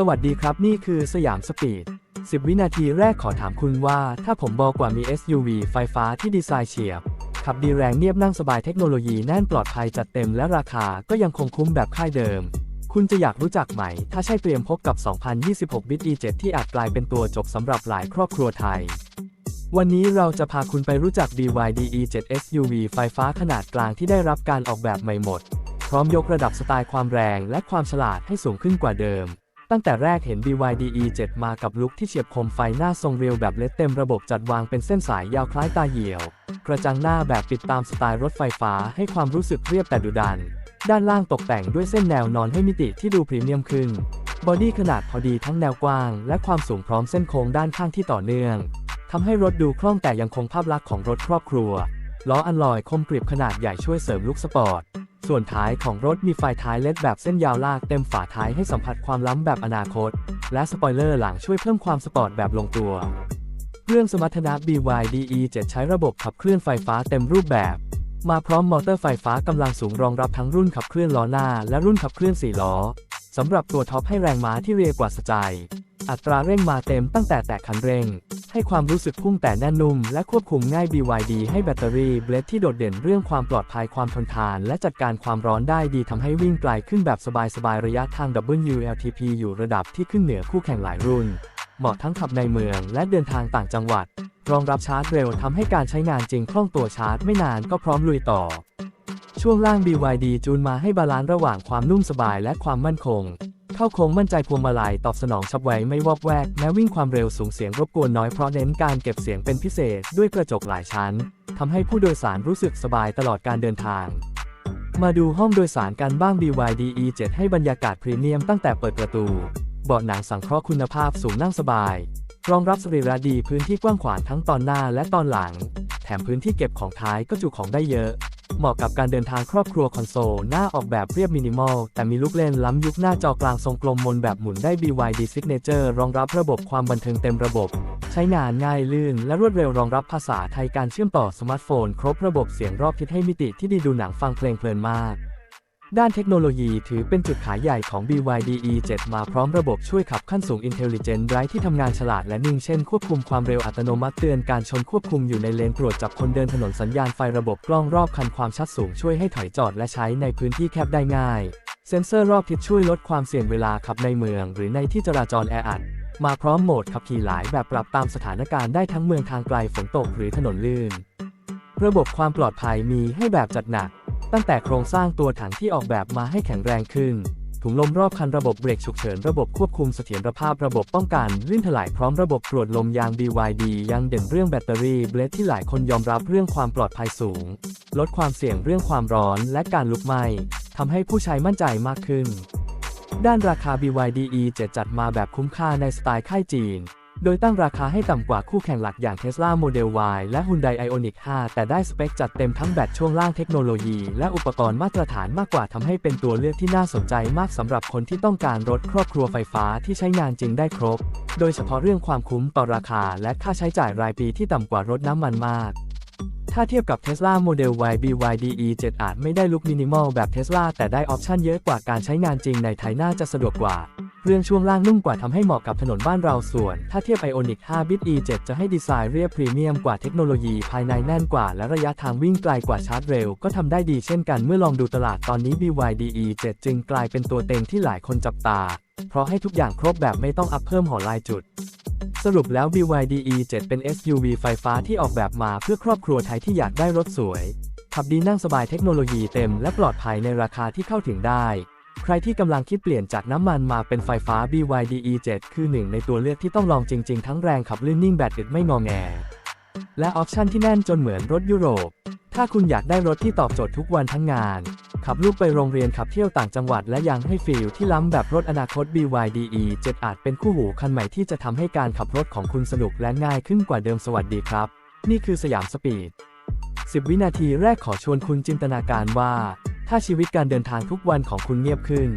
สวัสดีครับนี่คือสยามสปีด 10 วินาทีแรกขอถามคุณว่า ถ้าผมบอกว่ามี SUV ไฟฟ้าที่ดีไซน์เฉียบ ขับดีแรงเนียบนั่งสบายเทคโนโลยีแน่นปลอดภัยจัดเต็มและราคาก็ยังคงคุ้มแบบค่ายเดิม คุณจะอยากรู้จักไหม ถ้าใช่เตรียมพบกับ 2026บิต E7 ที่อาจกลายเป็นตัวจบสำหรับหลายครอบครัวไทย วันนี้เราจะพาคุณไปรู้จัก BYD E7 SUV ไฟฟ้าขนาดกลางที่ได้รับการออกแบบใหม่หมด พร้อมยกระดับสไตล์ความแรงและความฉลาดให้สูงขึ้นกว่าเดิม ตั้งแต่แรกเห็น BYD E7 มากับลุคที่เฉียบคมไฟหน้าทรงเรียวแบบเลดเต็มระบบจัดวางเป็นเส้นสายยาวคล้ายตาเหี่ยว กระจังหน้าแบบปิดตามสไตล์รถไฟฟ้าให้ความรู้สึกเรียบแต่ดุดัน ด้านล่างตกแต่งด้วยเส้นแนวนอนให้มิติที่ดูพรีเมียมขึ้น บอดี้ขนาดพอดีทั้งแนวกว้าง และความสูงพร้อมเส้นโค้งด้านข้างที่ต่อเนื่องทำให้รถดูคล่องแต่ยังคงภาพลักษณ์ของรถครอบครัวล้ออัลลอยคมกริบขนาดใหญ่ช่วยเสริมลุคสปอร์ต ส่วนท้ายของรถมีไฟท้ายเลดแบบเส้นยาวลากเต็มฝาท้ายให้สัมผัสความล้ำแบบอนาคต และสปอยเลอร์หลังช่วยเพิ่มความสปอร์ตแบบลงตัว เครื่องสมรรถนะ BYD E7 ใช้ระบบขับเคลื่อนไฟฟ้าเต็มรูปแบบ มาพร้อมมอเตอร์ไฟฟ้ากำลังสูงรองรับทั้งรุ่นขับเคลื่อนล้อหน้า และรุ่นขับเคลื่อน4ล้อ สำหรับตัวท็อปให้แรงม้าที่เรียกว่าสใจ อัตราเร่งมาเต็มตั้งแต่แตะคันเร่ง ให้ความรู้สึกพุ่งแต่แน่นนุ่ม และควบคุมง่าย BYD ให้แบตเตอรี่เบลดที่โดดเด่นเรื่องความปลอดภัยความทนทาน และจัดการความร้อนได้ดีทำให้วิ่งไกลขึ้นแบบสบายๆระยะทาง WLTP อยู่ระดับที่ขึ้นเหนือคู่แข่งหลายรุ่น เหมาะทั้งขับในเมืองและเดินทางต่างจังหวัด รองรับชาร์จเร็วทำให้การใช้งานจริงคล่องตัวชาร์จไม่นานก็พร้อมลุยต่อ ช่วงล่าง BYD จูนมาให้บาลานซ์ระหว่างความนุ่มสบายและความมั่นคง เข้าโค้งมั่นใจพวงมาลัยตอบสนองฉับไวไม่วอกแวก แม้วิ่งความเร็วสูงเสียงรบกวนน้อยเพราะเน้นการเก็บเสียงเป็นพิเศษด้วยกระจกหลายชั้นทำให้ผู้โดยสารรู้สึกสบายตลอดการเดินทาง มาดูห้องโดยสารกันบ้าง BYD E7 ให้บรรยากาศพรีเมียมตั้งแต่เปิดประตู เบาะหนังสังเคราะห์คุณภาพสูงนั่งสบาย รองรับสรีระดีพื้นที่กว้างขวางทั้งตอนหน้าและตอนหลัง แถมพื้นที่เก็บของท้ายก็จุของได้เยอะ เหมาะกับการเดินทางครอบครัวคอนโซล หน้าออกแบบเรียบมินิมอล แต่มีลูกเล่นล้ำยุคหน้าจอกลางทรงกลมมนแบบหมุนได้ BYD Signature รองรับระบบความบันเทิงเต็มระบบ ใช้งานง่ายลื่น และรวดเร็วรองรับภาษาไทยการเชื่อมต่อสมาร์ทโฟน ครบระบบเสียงรอบทิศให้มิติที่ดีดูหนังฟังเพลงเพลินมาก ด้านเทคโนโลยีถือเป็นจุดขายใหญ่ของ BYD E7 มาพร้อมระบบช่วยขับขั้นสูง Intelligent Drive ที่ทำงานฉลาดและนิ่งเช่นควบคุมความเร็วอัตโนมัติเตือนการชนควบคุมอยู่ในเลนตรวจจับคนเดินถนนสัญญาณไฟระบบกล้องรอบคันความชัดสูงช่วยให้ถอยจอดและใช้ในพื้นที่แคบได้ง่าย เซ็นเซอร์รอบทิศช่วยลดความเสี่ยงเวลาขับในเมือง หรือในที่จราจรแออัดมาพร้อมโหมดขับขี่หลายแบบปรับตามสถานการณ์ได้ทั้งเมืองทางไกลฝนตกหรือถนนลื่น ระบบความปลอดภัยมีให้แบบจัดหนัก ตั้งแต่โครงสร้างตัวถังที่ออกแบบมาให้แข็งแรงขึ้น ถุงลมรอบคันระบบเบรกฉุกเฉินระบบควบคุมเสถียรภาพระบบป้องกันลื่นถลายพร้อมระบบตรวจลมยาง BYD ยังเด่นเรื่องแบตเตอรี่เบลดที่หลายคนยอมรับเรื่องความปลอดภัยสูง ลดความเสี่ยงเรื่องความร้อนและการลุกไหม้ทำให้ผู้ใช้มั่นใจมากขึ้น ด้านราคา BYD E7 จัดมาแบบคุ้มค่าในสไตล์ค่ายจีน โดยตั้งราคาให้ต่ำกว่าคู่แข่งหลักอย่าง Tesla Model Y และ Hyundai Ioniq 5 แต่ได้สเปคจัดเต็มทั้งแบตช่วงล่างเทคโนโลยี และอุปกรณ์มาตรฐานมากกว่าทำให้เป็นตัวเลือกที่น่าสนใจมากสำหรับคนที่ต้องการรถครอบครัวไฟฟ้าที่ใช้งานจริงได้ครบ โดยเฉพาะเรื่องความคุ้มต่อราคา และค่าใช้จ่ายรายปีที่ต่ำกว่ารถน้ำมันมากถ้าเทียบกับ Tesla Model Y BYD E7 อาจไม่ได้ลุคมินิมอลแบบ Tesla แต่ได้ออปชันเยอะกว่าการใช้งานจริงในไทยน่าจะสะดวกกว่า เรื่องช่วงล่างนุ่มกว่าทำให้เหมาะกับถนนบ้านเราส่วน ถ้าเทียบ Ioniq 5 Bit E7 จะให้ดีไซน์เรียบพรีเมียมกว่าเทคโนโลยีภายในแน่นกว่า และระยะทางวิ่งไกลกว่าชาร์จเร็ว ก็ทำได้ดีเช่นกันเมื่อลองดูตลาดตอนนี้ BYD E7 จึงกลายเป็นตัวเต็งที่หลายคนจับตา เพราะให้ทุกอย่างครบแบบไม่ต้องอัพเพิ่มหอลายจุดสรุปแล้ว BYD E7 เป็น SUV ไฟฟ้าที่ออกแบบมาเพื่อครอบครัวไทยที่อยากได้รถสวย ขับดีนั่งสบายเทคโนโลยีเต็มและปลอดภัยในราคาที่เข้าถึงได้ ใครที่กำลังคิดเปลี่ยนจากน้ำมันมาเป็นไฟฟ้า BYD E7 คือหนึ่งในตัวเลือกที่ต้องลองจริง ๆ ทั้งแรงขับลื่นนิ่งแบตอึดไม่งอแง และออปชั่นที่แน่นจนเหมือนรถยุโรป ถ้าคุณอยากได้รถที่ตอบโจทย์ทุกวันทั้งงาน ขับลูกไปโรงเรียนขับเที่ยวต่างจังหวัดและยังให้ฟีลที่ล้ำแบบรถอนาคต BYD E7 อาจเป็นคู่หูคันใหม่ที่จะทำให้การขับรถของคุณสนุกและง่ายขึ้นกว่าเดิมสวัสดีครับ นี่คือสยามสปีด10 วินาทีแรกขอชวนคุณจินตนาการว่า ถ้าชีวิตการเดินทางทุกวันของคุณเงียบขึ้น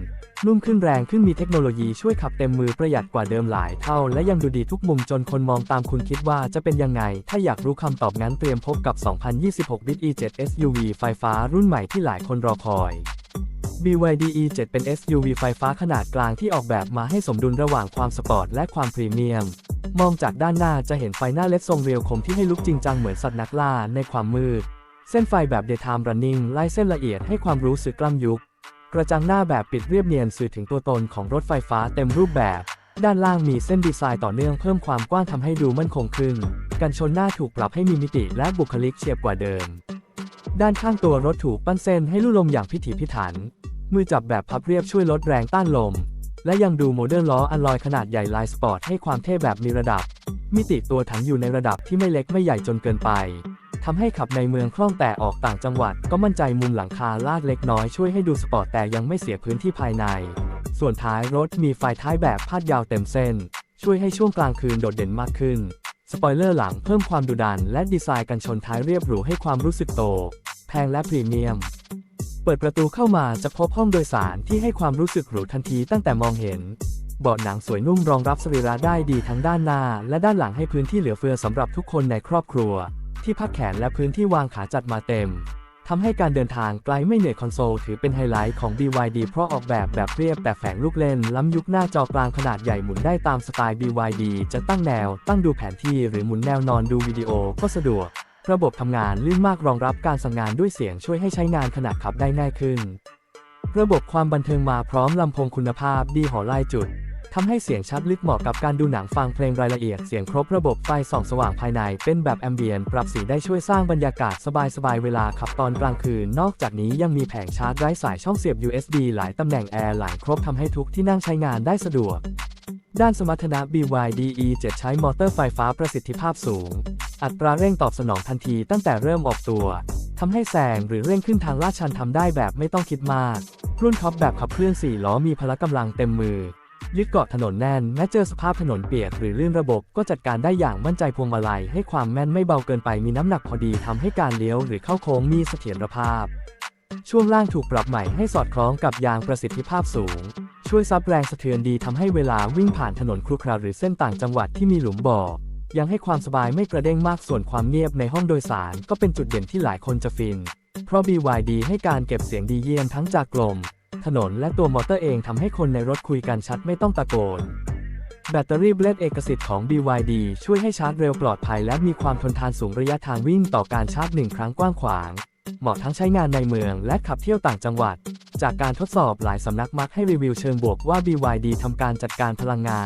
นุ่มขึ้นแรงขึ้นมีเทคโนโลยีช่วยขับเต็มมือประหยัดกว่าเดิมหลายเท่า และยังดูดีทุกมุมจนคนมองตามคุณคิดว่าจะเป็นยังไง ถ้าอยากรู้คำตอบงั้นเตรียมพบกับ 2026 Bit E7 SUV ไฟฟ้ารุ่นใหม่ที่หลายคนรอคอย BYD E7 เป็น SUV ไฟฟ้าขนาดกลางที่ออกแบบมาให้สมดุลระหว่างความสปอร์ตและความพรีเมียม มองจากด้านหน้าจะเห็นไฟหน้าเล็ดทรงเรียวคมที่ให้ลุกจริงจังเหมือนสัตว์นักล่าในความมืด เส้นไฟแบบ Daytime Running ไล่เส้นละเอียดให้ความรู้สึกกล้ำยุก กระจังหน้าแบบปิดเรียบเนียนสื่อถึงตัวตนของรถไฟฟ้าเต็มรูปแบบ ด้านล่างมีเส้นดีไซน์ต่อเนื่องเพิ่มความกว้างทำให้ดูมั่นคงขึ้น กันชนหน้าถูกปรับให้มีมิติและบุคลิกเฉียบกว่าเดิม ด้านข้างตัวรถถูกปั้นเส้นให้ลู่ลมอย่างพิถีพิถัน มือจับแบบพับเรียบช่วยลดแรงต้านลม และยังดูโมเดิร์นล้ออัลลอยขนาดใหญ่ลายสปอร์ตให้ความเท่แบบมีระดับ มิติตัวถังอยู่ในระดับที่ไม่เล็กไม่ใหญ่จนเกินไป ทำให้ขับในเมืองคล่องแต่ออกต่างจังหวัด ก็มั่นใจมุมหลังคาลาดเล็กน้อยช่วยให้ดูสปอร์ตแต่ยังไม่เสียพื้นที่ภายใน ส่วนท้ายรถมีไฟท้ายแบบพาดยาวเต็มเส้น ช่วยให้ช่วงกลางคืนโดดเด่นมากขึ้น สปอยเลอร์หลังเพิ่มความดุดัน และดีไซน์กันชนท้ายเรียบหรูให้ความรู้สึกโต แพงและพรีเมียม เปิดประตูเข้ามาจะพบห้องโดยสารที่ให้ความรู้สึกหรูทันทีตั้งแต่มองเห็นเบาะหนังสวยนุ่มรองรับสรีระได้ดีทั้งด้านหน้า และด้านหลังให้พื้นที่เหลือเฟือสำหรับทุกคนในครอบครัว ที่พักแขนและพื้นที่วางขาจัดมาเต็มทำให้การเดินทางไกลไม่เหนื่อยคอนโซลถือเป็นไฮไลท์ของ BYD เพราะออกแบบแบบเรียบแต่แฝงลูกเล่น ล้ำยุคหน้าจอกลางขนาดใหญ่หมุนได้ตามสไตล์ BYD จะตั้งแนว ตั้งดูแผนที่หรือหมุนแนวนอนดูวิดีโอก็สะดวก ระบบทำงานลื่นมากรองรับการสั่งงานด้วยเสียงช่วยให้ใช้งานขณะขับได้ง่ายขึ้น ระบบความบันเทิงมาพร้อมลำโพงคุณภาพดีหอไลายจุด ทำให้เสียงชัดลึกเหมาะกับการดูหนังฟังเพลงรายละเอียดเสียงครบระบบไฟส่องสว่างภายในเป็นแบบแอมเบียนปรับสีได้ช่วยสร้างบรรยากาศสบายๆเวลาขับตอนกลางคืน นอกจากนี้ยังมีแผงชาร์จไร้สายช่องเสียบ USB หลายตำแหน่งแอร์หลายครบทำให้ทุกที่นั่งใช้งานได้สะดวก ด้านสมรรถนะ BYD E7 ใช้มอเตอร์ไฟฟ้าประสิทธิภาพสูง อัตราเร่งตอบสนองทันทีตั้งแต่เริ่มออกตัวทำให้แซงหรือเร่งขึ้นทางลาดชันทำได้แบบไม่ต้องคิดมาก รุ่นท็อปแบบขับเคลื่อน4ล้อมีพละกำลังเต็มมือ ยึดเกาะถนนแน่นแม้เจอสภาพถนนเปียกหรือลื่นระบบก็จัดการได้อย่างมั่นใจพวงมาลัยให้ความแม่นไม่เบาเกินไปมีน้ำหนักพอดีทำให้การเลี้ยวหรือเข้าโค้งมีเสถียรภาพ ช่วงล่างถูกปรับใหม่ให้สอดคล้องกับยางประสิทธิภาพสูง ช่วยซับแรงสะเทือนดีทำให้เวลาวิ่งผ่านถนนครุขระหรือเส้นต่างจังหวัดที่มีหลุมบ่อยังให้ความสบายไม่กระเด้งมากส่วนความเงียบในห้องโดยสาร ก็เป็นจุดเด่นที่หลายคนจะฟิน เพราะ BYD ให้การเก็บเสียงดีเยี่ยมทั้งจากกลม ถนนและตัวมอเตอร์เองทำให้คนในรถคุยกันชัดไม่ต้องตะโกน แบตเตอรี่เบลดเอกสิทธิ์ของ BYD ช่วยให้ชาร์จเร็วปลอดภัยและมีความทนทานสูงระยะทางวิ่งต่อการชาร์จหนึ่งครั้งกว้างขวาง เหมาะทั้งใช้งานในเมืองและขับเที่ยวต่างจังหวัด จากการทดสอบหลายสำนักมักให้รีวิวเชิงบวกว่า BYD ทำการจัดการพลังงาน